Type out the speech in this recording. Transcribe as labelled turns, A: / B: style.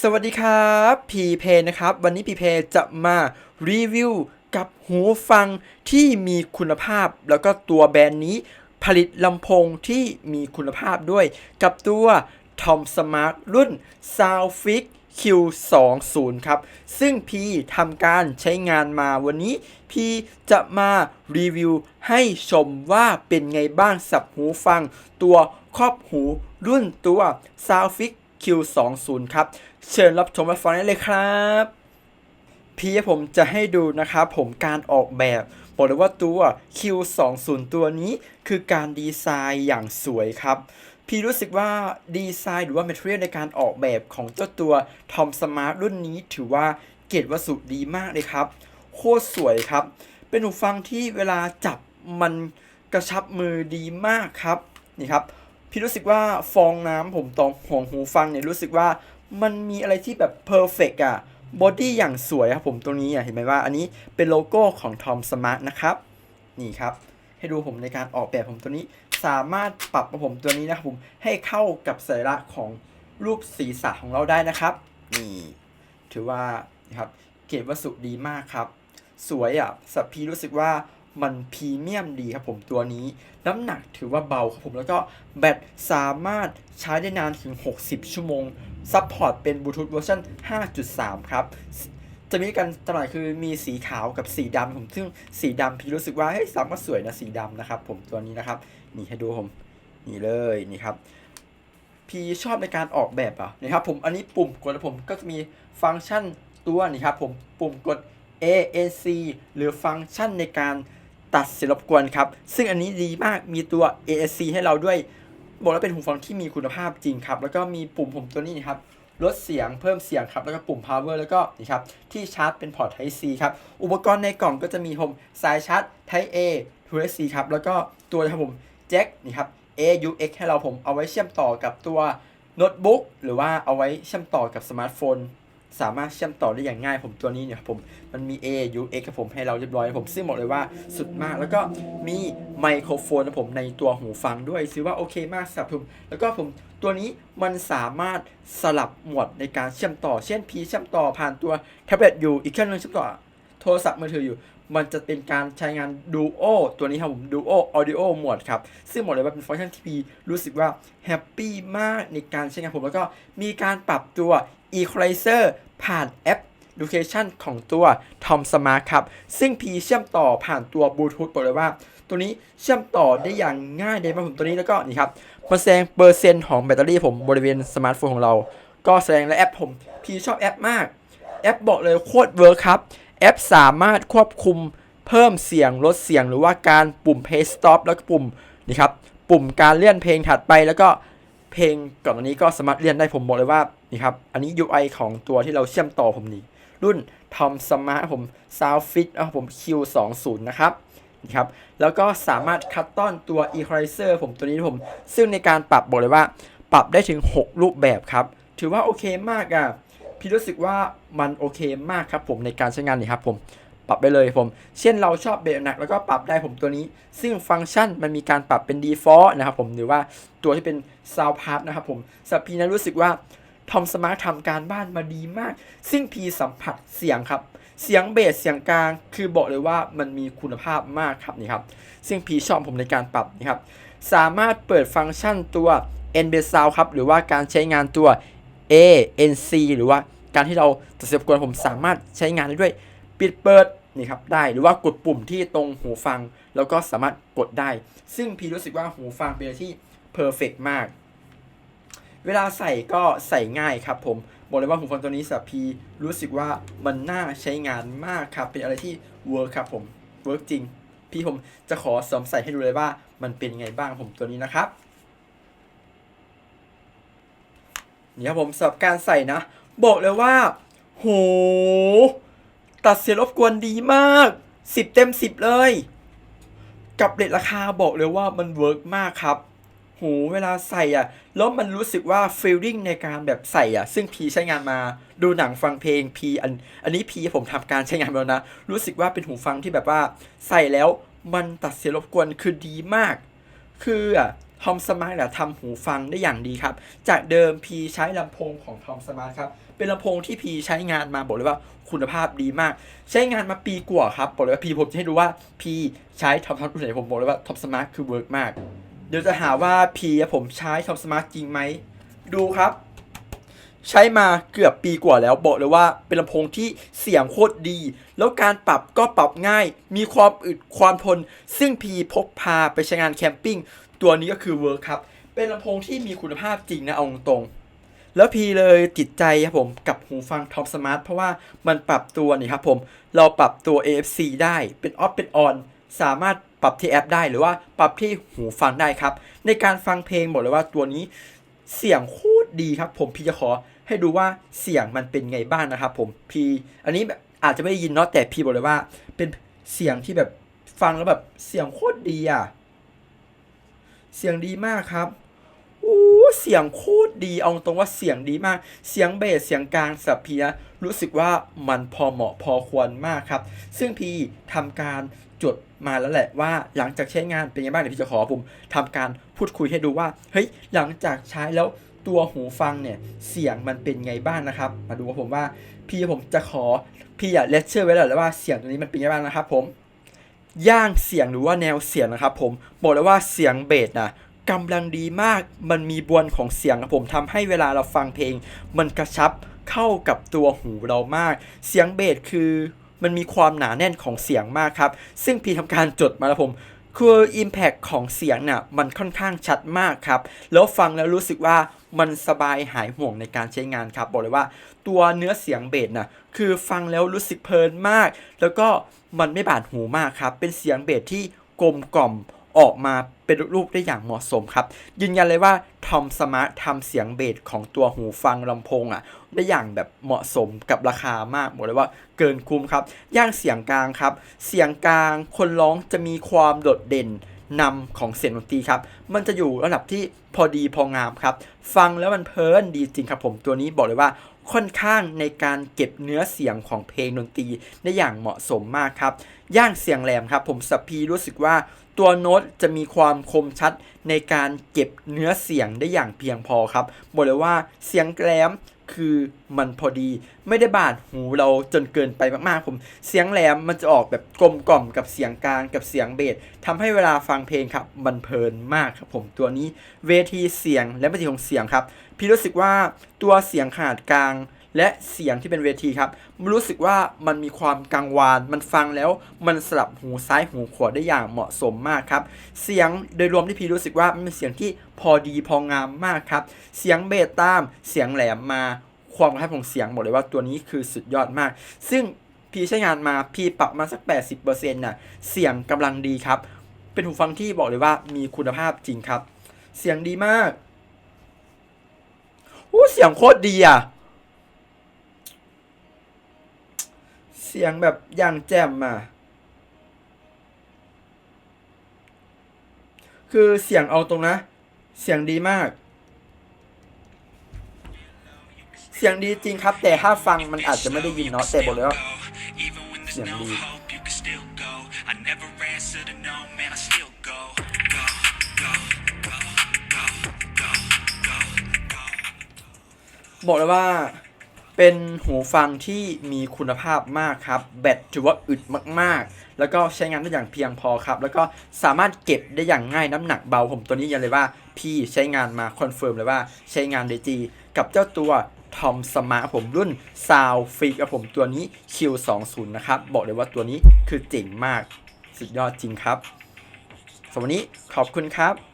A: สวัสดีครับพีเพนะครับ วันนี้พีเพจะมารีวิวกับหูฟังที่มีคุณภาพ แล้วก็ตัวแบรนด์นี้ผลิตลำโพงที่มีคุณภาพด้วย กับตัว Tom Smart รุ่น Soundfix Q20 ครับ ซึ่งพีทำการใช้งานมาวันนี้ พีจะมารีวิวให้ชมว่าเป็นไงบ้างสับหูฟัง ตัวครอบหูรุ่นตัว Soundfix Q20 ครับ เชิญรับชมรับฟังได้เลยครับ พี่ผมจะให้ดูนะครับผมการออกแบบบอกเลยว่าตัว Q20 ตัวนี้คือการดีไซน์อย่างสวยครับ พี่รู้สึกว่าดีไซน์หรือว่า material ในการออกแบบของเจ้าตัว Tom Smart รุ่นนี้ถือว่าเกรดวัสดุดีมากเลยครับ โคตรสวยครับ เป็นหูฟังที่เวลาจับมันกระชับมือดีมากครับ นี่ครับ พี่รู้สึกว่าฟองน้ำผมตรงห่วงหูฟังเนี่ยรู้สึกว่า มันมีอะไรที่แบบเพอร์เฟกอะบอดี้อย่างสวยครับผมตรงนี้อะเห็นไหมว่าอันนี้เป็นโลโก้ของ Tom Smart นะครับ นี่ครับ ให้ดูผมในการออกแบบผมตัวนี้ สามารถปรับผมตัวนี้นะครับผมให้เข้ากับสัญลักษณ์ของรูปศีรษะของเราได้นะครับ นี่ ถือว่านะครับเกรดวัสดุดีมากครับ สวยอะสับพีรู้สึกว่ามันพรีเมียมดีครับผมตัวนี้ น้ำหนักถือว่าเบาครับผมแล้วก็แบตสามารถใช้ได้นานถึง 60 ชั่วโมง ซัพพอร์ตเป็นบลูทูธเวอร์ชัน5.3 ครับ จะมีกันตลอดคือมีสีขาวกับสีดำผมซึ่งสีดำพี่รู้สึกว่าเฮ้ยซ้ำก็สวยนะสีดำนะครับ ผมตัวนี้นะครับ นี่ให้ดูผม นี่เลยนี่ครับพี่ชอบในการออกแบบอะนะครับผมอันนี้ปุ่มกดผมก็จะมีฟังก์ชันตัวนี่ครับผมปุ่มกด A A C หรือฟังก์ชันในการตัดเสียงรบกวนครับ ซึ่งอันนี้ดีมากมีตัว A A C ให้เราด้วย บอกว่าเป็นหูฟังที่มีคุณภาพจริงครับ แล้วก็มีปุ่มผมตัวนี้นะครับลดเสียงเพิ่มเสียงครับ แล้วก็ปุ่ม power แล้วก็นี่ครับ ที่ชาร์จเป็นพอร์ต Type C ครับ อุปกรณ์ในกล่องก็จะมีผมสายชาร์จ Type A Type C ครับ แล้วก็ตัวครับผมแจ็คนี่ครับ AUX ให้เราผมเอาไว้เชื่อมต่อกับตัวโน้ตบุ๊กหรือว่าเอาไว้เชื่อมต่อกับสมาร์ทโฟน สามารถเชื่อมต่อได้อย่างง่ายผมตัวนี้เนี่ยผมมันมี AUX ครับผมให้เราเรียบร้อยผมซึ่งบอกเลยว่าสุดมากแล้วก็มีไมโครโฟนผมในตัวหูฟังด้วยถือว่าโอเคมากสำหรับผมแล้วก็ผมตัวนี้มันสามารถสลับหมวดในการเชื่อมต่อ เช่นพีเชื่อมต่อผ่านตัวแท็บเล็ตอยู่อีกเครื่องนึงเชื่อมต่อโทรศัพท์มือถืออยู่ มันจะเป็นการใช้งาน Duo ตัวนี้ครับผม Duo Audio หมวดครับ ซึ่งบอกเลยว่าเป็นฟังก์ชันที่พีรู้สึกว่าแฮปปี้มากในการใช้งานผม แล้วก็มีการปรับตัว Equalizer ผ่านแอป Location ของตัว Tom Smart ครับ ซึ่งพีเชื่อมต่อผ่านตัวบลูทูธบอกเลยว่า ตัวนี้เชื่อมต่อได้อย่างง่ายเลยมากผมตัวนี้แล้วก็นี่ครับมาแสดงเปอร์เซ็นต์ของแบตเตอรี่ผมบริเวณสมาร์ทโฟนของเรา ก็แสดงและแอปผมพีชอบแอปมาก แอปบอกเลยโคตรเวิร์คครับ แอปสามารถควบคุมเพิ่มเสียงลดเสียงหรือว่าการปุ่ม play stop แล้วก็ปุ่มนี่ครับปุ่มการเลื่อนเพลงถัดไปแล้วก็ เพลงก่อนอันนี้ก็สามารถเลื่อนได้ผมบอกเลยว่านี่ครับ อันนี้ UI ของตัวที่เราเชื่อมต่อผมนี่รุ่น Tom Smart ผม Soundfit นะผม Q20 นะครับนี่ครับ แล้วก็สามารถคัดต้อนตัว Equalizer ผมตัวนี้ผม ซึ่งในการปรับบอกเลยว่า ปรับได้ถึง 6 รูปแบบครับ ถือว่าโอเคมากอะ พี่รู้สึกว่ามันโอเคมากครับผมในการใช้งานนี่ครับผม ปรับได้เลยผม เช่นเราชอบเบสหนักแล้วก็ปรับได้ผมตัวนี้ ซึ่งฟังก์ชันมันมีการปรับเป็น default นะครับผมหรือว่าตัวที่เป็น sound p a r นะครับผมสับพีนั้นรู้สึกว่าทอมสมาร์ททำการบ้านมาดีมาก ซึ่งพีสัมผัสเสียงครับ เสียงเบสเสียงกลาง คือบอกเลยว่ามันมีคุณภาพมากครับนี่ครับซึ่งพีชอบผมในการปรับนี่ครับสามารถเปิดฟังก์ชันตัว n b a s Sound ครับหรือว่าการใช้งานตัว A N C หรือว่าการที่เราตัดเสียบกวนผมสามารถใช้งานได้ด้วย ปิดเปิดนี่ครับได้หรือว่ากดปุ่มที่ตรงหูฟัง แล้วก็สามารถกดได้ ซึ่งพีรู้สึกว่าหูฟังเป็นอะไรที่เพอร์เฟกมาก เวลาใส่ก็ใส่ง่ายครับผมบอกเลยว่าหูฟังตัวนี้สำหรับพีรู้สึกว่ามันน่าใช้งานมากครับ เป็นอะไรที่เวิร์คครับผมเวิร์กจริง พี่ผมจะขอสวมใส่ให้ดูเลยว่ามันเป็นไงบ้างผมตัวนี้นะครับนี่ครับผมสำหรับการใส่นะ บอกเลยว่า โห ตัดเสียงรบกวนดีมาก 10 เต็ม 10 เลย กับเรทราคาบอกเลยว่ามันเวิร์กมากครับโหเวลาใส่อะ แล้วมันรู้สึกว่าฟีลลิ่งในการแบบใส่อะ ซึ่งพีใช้งานมาดูหนังฟังเพลงพีอัน อันนี้พีผมทำการใช้งานแล้วนะ รู้สึกว่าเป็นหูฟังที่แบบว่า ใส่แล้วมันตัดเสียงรบกวนคือดีมาก คืออะทอมสมาร์ททำหูฟังได้อย่างดีครับ จากเดิมพีใช้ลำโพงของทอมสมาร์ทครับ เป็นลำโพงที่พีใช้งานมาบอกเลยว่าคุณภาพดีมาก ใช้งานมาปีกว่าครับบอกเลยว่าพีผมจะให้ดูว่าพีใช้ทอมสมาร์ทรุ่นไหนผมบอกเลยว่าท็อมสมาร์ทคือเวิร์กมาก เดี๋ยวจะหาว่าพีผมใช้ท็อมสมาร์ทจริงไหมดูครับใช้มาเกือบปีกว่าแล้วบอกเลยว่าเป็นลำโพงที่เสียงโคตรดี แล้วการปรับก็ปรับง่าย มีความอึดความทน ซึ่งพีพกพาไปใช้งานแคมปิ้ง ตัวนี้ก็คือเวิร์คครับ เป็นลำโพงที่มีคุณภาพจริงนะเอาตรง แล้วพีเลยติดใจครับผมกับหูฟัง Top Smart เพราะว่ามันปรับตัวนี่ครับผม เราปรับตัว AFC ได้เป็นออฟเป็นออนสามารถปรับที่แอปได้หรือว่าปรับที่หูฟังได้ครับ ในการฟังเพลงบอกเลยว่าตัวนี้เสียงโคตรดีครับ ผมพี่จะขอให้ดูว่าเสียงมันเป็นไงบ้างนะครับผมพี่อันนี้แบบอาจจะไม่ได้ยินเนาะแต่พี่บอกเลยว่า เป็นเสียงที่แบบฟังแล้วแบบเสียงโคตรดีอะเสียงดีมากครับ เสียงโคตรดีเอาตรงว่าเสียงดีมาก เสียงเบสเสียงกลางสับเพีนะรู้สึกว่ามันพอเหมาะพอควรมากครับ ซึ่งพี่ทำการจดมาแล้วแหละว่าหลังจากใช้งานเป็นยังไงบ้างเดี๋ยวพี่จะขอผมทำการพูดคุยให้ดูว่าเฮ้ยหลังจากใช้แล้วตัวหูฟังเนี่ยเสียงมันเป็นไงบ้างนะครับ มาดูว่าผมว่าพี่ผมจะขอพี่อย่าเลคเชอร์ไว้แล้วว่าเสียงตัวนี้มันเป็นยังไงบ้างนะครับผมย่างเสียงหรือว่าแนวเสียงนะครับผมบอกเลยว่าเสียงเบสนะ กำลังดีมาก มันมีบวนของเสียงครับผมทำให้เวลาเราฟังเพลง มันกระชับเข้ากับตัวหูเรามาก เสียงเบสคือมันมีความหนาแน่นของเสียงมากครับ ซึ่งพี่ทำการจดมาแล้วผมคือ Impact ของเสียงน่ะมันค่อนข้างชัดมากครับ แล้วฟังแล้วรู้สึกว่ามันสบายหายห่วงในการใช้งานครับ บอกเลยว่าตัวเนื้อเสียงเบสน่ะคือฟังแล้วรู้สึกเพลินมาก แล้วก็มันไม่บาดหูมากครับ เป็นเสียงเบสที่กลมกล่อม ออกมาเป็นรูปได้อย่างเหมาะสมครับ ยืนยันเลยว่าทอมสมาร์ททำเสียงเบสของตัวหูฟังลำโพงอะ ได้อย่างแบบเหมาะสมกับราคามากบอกเลยว่าเกินคุ้มครับย่างเสียงกลางครับ เสียงกลางคนร้องจะมีความโดดเด่นนำของเสียงดนตรีครับ มันจะอยู่ระดับที่พอดีพองามครับ ฟังแล้วมันเพลินดีจริงครับผมตัวนี้บอกเลยว่าค่อนข้างในการเก็บเนื้อเสียงของเพลงดนตรีได้อย่างเหมาะสมมากครับ ย่างเสียงแหลมครับ ผมสับพีรู้สึกว่า ตัวโน้ตจะมีความคมชัดในการเก็บเนื้อเสียงได้อย่างเพียงพอครับ บอกเลยว่าเสียงแหลมคือมันพอดี ไม่ได้บาดหูเราจนเกินไปมากๆผม เสียงแหลมมันจะออกแบบกลมกล่อมกับเสียงกลางกับเสียงเบสทำให้เวลาฟังเพลงครับ มันเพลินมากครับผมตัวนี้เวทีเสียงและเวทีของเสียงครับ พี่รู้สึกว่าตัวเสียงขนาดกลาง และเสียงที่เป็นเวทีครับ รู้สึกว่ามันมีความกังวาน มันฟังแล้วมันสลับหูซ้ายหูขวาได้อย่างเหมาะสมมากครับ เสียงโดยรวมที่พีรู้สึกว่ามันเป็นเสียงที่พอดีพองามมากครับ เสียงเบสตาม เสียงแหลมมาความกระชับของเสียงบอกเลยว่าตัวนี้คือสุดยอดมาก ซึ่งพี่ใช้งานมาพี่ปรับมาสัก 80%น่ะเสียงกำลังดีครับ เป็นหูฟังที่บอกเลยว่ามีคุณภาพจริงครับ เสียงดีมากโอ้เสียงโคตรดีอะ เสียงแบบอย่างแจ่มอะ คือเสียงเอาตรงนะ เสียงดีมาก เสียงดีจริงครับ แต่ถ้าฟังมันอาจจะไม่ได้ยินเนาะแต่บอกเลยว่า
B: Even when there's
A: Yeah,
B: no
A: indeed.
B: hope, you can still go. I never answer to no, man, I still go. Go, go, go, go, go, go, go.
A: บอกเลยว่า เป็นหูฟังที่มีคุณภาพมากครับ แบตถือว่าอึดมากๆ แล้วก็ใช้งานได้อย่างเพียงพอครับ แล้วก็สามารถเก็บได้อย่างง่ายน้ำหนักเบาผมตัวนี้ยันเลยว่า พี่ใช้งานมาคอนเฟิร์มเลยว่าใช้งานได้ดีกับเจ้าตัวทอมสมาร์ผมรุ่น s o u n d f r e a k กับผมตัวนี้ Q20 นะครับ บอกเลยว่าตัวนี้คือเจ๋งมาก สุดยอดจริงครับสำหรับวันนี้ขอบคุณครับ